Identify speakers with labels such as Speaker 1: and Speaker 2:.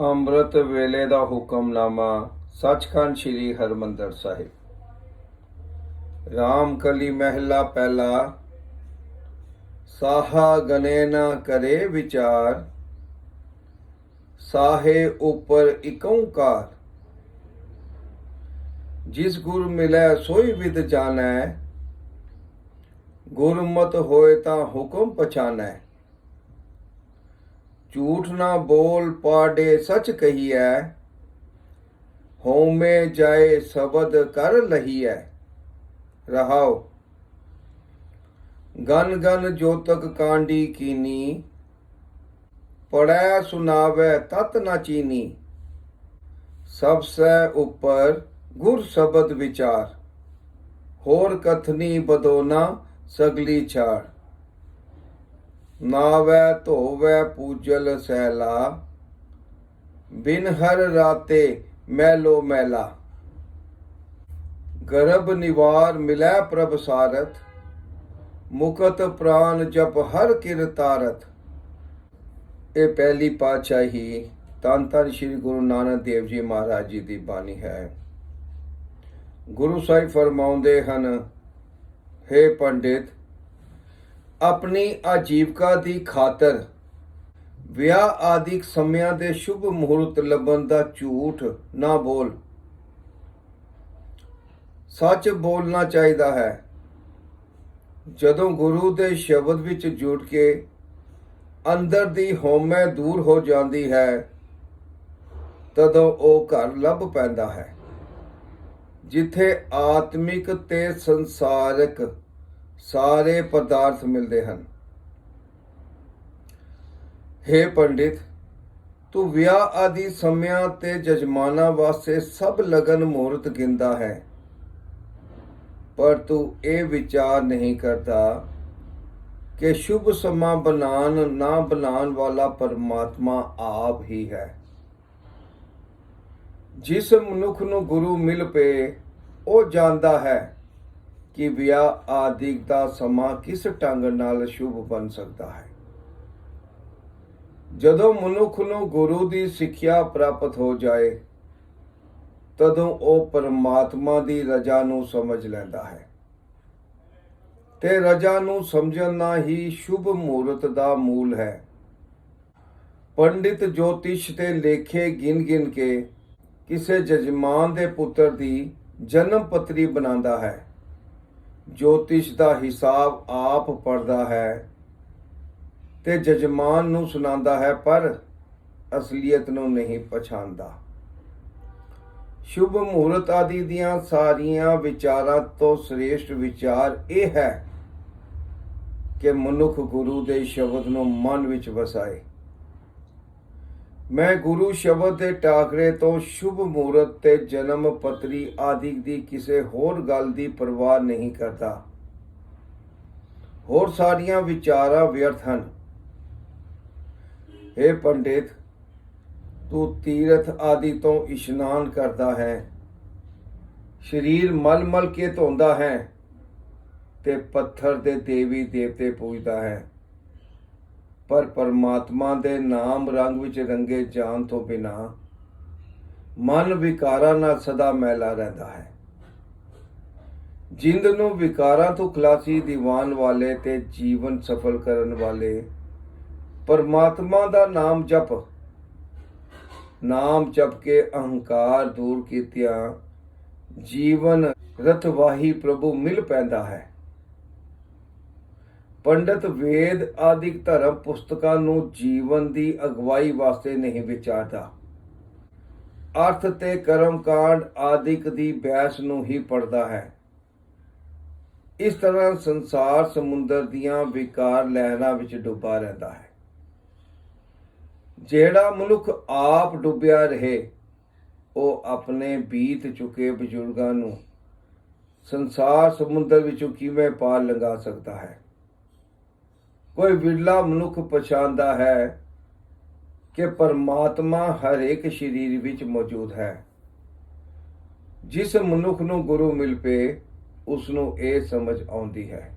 Speaker 1: ਅੰਮ੍ਰਿਤ ਵੇਲੇ ਦਾ ਹੁਕਮਨਾਮਾ ਸੱਚਖੰਡ ਸ੍ਰੀ ਹਰਮੰਦਰ ਸਾਹਿਬ। ਰਾਮ ਕਲੀ ਮਹਿਲਾ ਪਹਿਲਾ, ਸਾਹਾ ਗਨੇ ਨਾ ਕਰੇ ਵਿਚਾਰ, ਸਾਹੇ ਉਪਰ ਇਕ ਜਿਸ ਗੁਰ ਮਿਲੈ ਸੋਈ ਵਿਦ ਜਾਣੈ, ਗੁਰਮਤ ਹੋਏ ਤਾਂ ਹੁਕਮ ਪਛਾਨੈ। ਝੂਠ ਨਾ ਬੋਲ ਪਾੜੇ ਸੱਚ ਕਹੀਐ ਹੋਮੇ ਜਾਏ ਸ਼ਬਦ ਕਰ ਲਹੀਐ। ਰਹਾਓ। ਗਨ ਗਨ ਜੋਤਕ ਕਾਂਡੀ ਕੀਨੀ, ਪੜੈ ਸੁਨਾਵੇ ਤਤ ਨਾ ਚੀਨੀ। ਸਭ ਸੈ ਉਪਰ ਗੁਰ ਸ਼ਬਦ ਵਿਚਾਰ, ਹੋਰ ਕਥਨੀ ਬਦੋਨਾ ਸਗਲੀ ਛਾੜ। ਨਾਵੈ ਧੋਵੈ ਪੂਜਲ ਸੈਲਾ, ਬਿਨ ਹਰ ਰਾਤੇ ਮੈਲੋ ਮੈਲਾ। ਗਰਭ ਨਿਵਾਰ ਮਿਲੈ ਪ੍ਰਭ ਸਾਰਥ, ਮੁਕਤ ਪ੍ਰਾਨ ਜਪ ਹਰ ਕਿਰਤਾਰਥ ਇਹ ਪਹਿਲੀ ਪਾਤਸ਼ਾਹੀ ਤਨ ਤਨ ਸ੍ਰੀ ਗੁਰੂ ਨਾਨਕ ਦੇਵ ਜੀ ਮਹਾਰਾਜ ਜੀ ਦੀ ਬਾਣੀ ਹੈ। ਗੁਰੂ ਸਾਹਿਬ ਫਰਮਾਉਂਦੇ ਹਨ हे ਪੰਡਿਤ ਆਪਣੀ ਆਜੀਵਿਕਾ ਦੀ ਖਾਤਰ ਵਿਆਹ ਆਦਿਕ ਸਮਿਆਂ ਦੇ ਸ਼ੁਭ ਮੁਹੂਰਤ ਲੱਭਣ ਦਾ ਝੂਠ ਨਾ ਬੋਲ। ਸੱਚ ਬੋਲਣਾ ਚਾਹੀਦਾ ਹੈ। ਜਦੋਂ ਗੁਰੂ ਦੇ ਸ਼ਬਦ ਵਿੱਚ ਜੁੜ ਕੇ ਅੰਦਰ ਦੀ ਹਉਮੈ ਦੂਰ ਹੋ ਜਾਂਦੀ ਹੈ, ਤਦੋਂ ਉਹ ਘਰ ਲੱਭ ਪੈਂਦਾ ਹੈ, ਜਿੱਥੇ ਆਤਮਿਕ ਤੇ ਸੰਸਾਰਿਕ ਸਾਰੇ ਪਦਾਰਥ ਮਿਲਦੇ ਹਨ। हे ਪੰਡਿਤ, ਤੂੰ ਵਿਆਹ ਆਦਿ ਸਮਿਆਂ ਤੇ ਜਜਮਾਨਾਂ ਵਾਸਤੇ ਸਭ ਲਗਨ ਮਹੂਰਤ ਗਿੰਦਾ ਹੈ। ਪਰ ਤੂੰ ਇਹ ਵਿਚਾਰ ਨਹੀਂ ਕਰਦਾ ਕਿ ਸ਼ੁਭ ਸਮਾਂ ਬਣਾਉਣ, ਨਾ ਬਣਾਉਣ ਵਾਲਾ ਪਰਮਾਤਮਾ ਆਪ ਹੀ ਹੈ। ਜਿਸ ਮਨੁੱਖ ਨੂੰ ਗੁਰੂ ਮਿਲ ਪਏ, ਉਹ ਜਾਣਦਾ ਹੈ ਕਿ ਵਿਆਹ ਆਦਿਕ ਦਾ ਸਮਾਂ ਕਿਸ ਢੰਗ ਨਾਲ ਸ਼ੁਭ ਬਣ ਸਕਦਾ ਹੈ? ਜਦੋਂ ਮਨੁੱਖ ਨੂੰ ਗੁਰੂ ਦੀ ਸਿੱਖਿਆ ਪ੍ਰਾਪਤ ਹੋ ਜਾਏ, ਤਦੋਂ ਉਹ ਪਰਮਾਤਮਾ ਦੀ ਰਜ਼ਾ ਨੂੰ ਸਮਝ ਲੈਂਦਾ ਹੈ ਤੇ ਰਜ਼ਾ ਨੂੰ ਸਮਝਣਾ ਹੀ ਸ਼ੁਭ ਮੂਰਤ ਦਾ ਮੂਲ ਹੈ। ਪੰਡਿਤ ਜੋਤਿਸ਼ ਤੇ ਲੇਖੇ ਗਿਣ ਗਿਣ ਕੇ ਕਿਸੇ ਜਜਮਾਨ ਦੇ ਪੁੱਤਰ ਦੀ ਜਨਮ ਪੱਤਰੀ ਬਣਾਉਂਦਾ ਹੈ। ਜੋਤਿਸ਼ ਦਾ ਹਿਸਾਬ ਆਪ ਪੜਦਾ ਹੈ ਤੇ ਜਜਮਾਨ ਨੂੰ ਸੁਣਾਉਂਦਾ ਹੈ, ਪਰ ਅਸਲੀਅਤ ਨੂੰ ਨਹੀਂ ਪਛਾਣਦਾ। ਸ਼ੁਭ ਮਹੂਰਤ ਆਦਿ ਦੀਆਂ ਸਾਰੀਆਂ ਵਿਚਾਰਾਂ ਤੋਂ ਸ੍ਰੇਸ਼ਟ ਵਿਚਾਰ ਇਹ ਹੈ ਕਿ ਮਨੁੱਖ ਗੁਰੂ ਦੇ ਸ਼ਬਦ ਨੂੰ ਮਨ ਵਿੱਚ ਵਸਾਏ। ਮੈਂ ਗੁਰੂ ਸ਼ਬਦ ਦੇ ਟਾਕਰੇ ਤੋਂ ਸ਼ੁਭ ਮੂਰਤ ਤੇ ਜਨਮ ਪਤਰੀ ਆਦਿ ਦੀ ਕਿਸੇ ਹੋਰ ਗੱਲ ਦੀ ਪਰਵਾਹ ਨਹੀਂ ਕਰਦਾ। ਹੋਰ ਸਾਰੀਆਂ ਵਿਚਾਰਾਂ ਵਿਅਰਥ ਹਨ। हे ਪੰਡਿਤ, ਤੂੰ ਤੀਰਥ ਆਦਿ ਤੋਂ ਇਸ਼ਨਾਨ ਕਰਦਾ ਹੈ। ਸਰੀਰ ਮਲ ਮਲ ਕੇ ਧੋਂਦਾ ਹੈ ਤੇ ਪੱਥਰ ਦੇ ਦੇਵੀ ਦੇਵਤੇ ਪੂਜਦਾ ਹੈ। ਪਰ ਪਰਮਾਤਮਾ ਦੇ ਨਾਮ ਰੰਗ ਵਿੱਚ ਰੰਗੇ ਜਾਣ ਤੋਂ ਬਿਨਾ ਮਨ ਵਿਕਾਰਾਂ ਨਾਲ ਸਦਾ ਮੈਲਾ ਰਹਿੰਦਾ ਹੈ। ਜਿੰਦ ਨੂੰ ਵਿਕਾਰਾਂ ਤੋਂ ਖਲਾਸੀ ਦੀਵਾਨ ਵਾਲੇ ਤੇ ਜੀਵਨ ਸਫਲ ਕਰਨ ਵਾਲੇ ਪਰਮਾਤਮਾ ਦਾ ਨਾਮ ਜਪ ਨਾਮ ਜਪ ਕੇ ਅਹੰਕਾਰ ਦੂਰ ਕੀਤਿਆਂ ਜੀਵਨ ਰਤਵਾਹੀ ਪ੍ਰਭੂ ਮਿਲ ਪੈਂਦਾ ਹੈ। ਪੰਡਤ ਵੇਦ ਆਦਿਕ ਧਰਮ ਪੁਸਤਕਾਂ ਨੂੰ ਜੀਵਨ ਦੀ ਅਗਵਾਈ ਵਾਸਤੇ ਨਹੀਂ ਵਿਚਾਰਦਾ। ਅਰਥ ਤੇ ਕਰਮ ਕਾਂਡ ਆਦਿਕ ਦੀ ਬਹਿਸ ਨੂੰ ਹੀ ਪੜਦਾ ਹੈ। ਇਸ ਤਰ੍ਹਾਂ ਸੰਸਾਰ ਸਮੁੰਦਰ ਦੀਆਂ ਵਿਕਾਰ ਲਹਿਰਾਂ ਵਿੱਚ ਡੁੱਬਾ ਰਹਿੰਦਾ ਹੈ। ਜਿਹੜਾ ਮਨੁੱਖ ਆਪ ਡੁੱਬਿਆ ਰਹੇ, ਉਹ ਆਪਣੇ ਬੀਤ ਚੁੱਕੇ ਬਜ਼ੁਰਗਾਂ ਨੂੰ ਸੰਸਾਰ ਸਮੁੰਦਰ ਵਿੱਚੋਂ ਕਿਵੇਂ ਪਾਰ ਲੰਘਾ ਸਕਦਾ ਹੈ? ਕੋਈ ਵਿਰਲਾ ਮਨੁੱਖ ਪਛਾਣਦਾ ਹੈ ਕਿ ਪਰਮਾਤਮਾ ਹਰੇਕ ਸਰੀਰ ਵਿੱਚ ਮੌਜੂਦ ਹੈ। ਜਿਸ ਮਨੁੱਖ ਨੂੰ ਗੁਰੂ ਮਿਲ ਪਏ ਉਸ ਨੂੰ ਇਹ ਸਮਝ ਆਉਂਦੀ ਹੈ।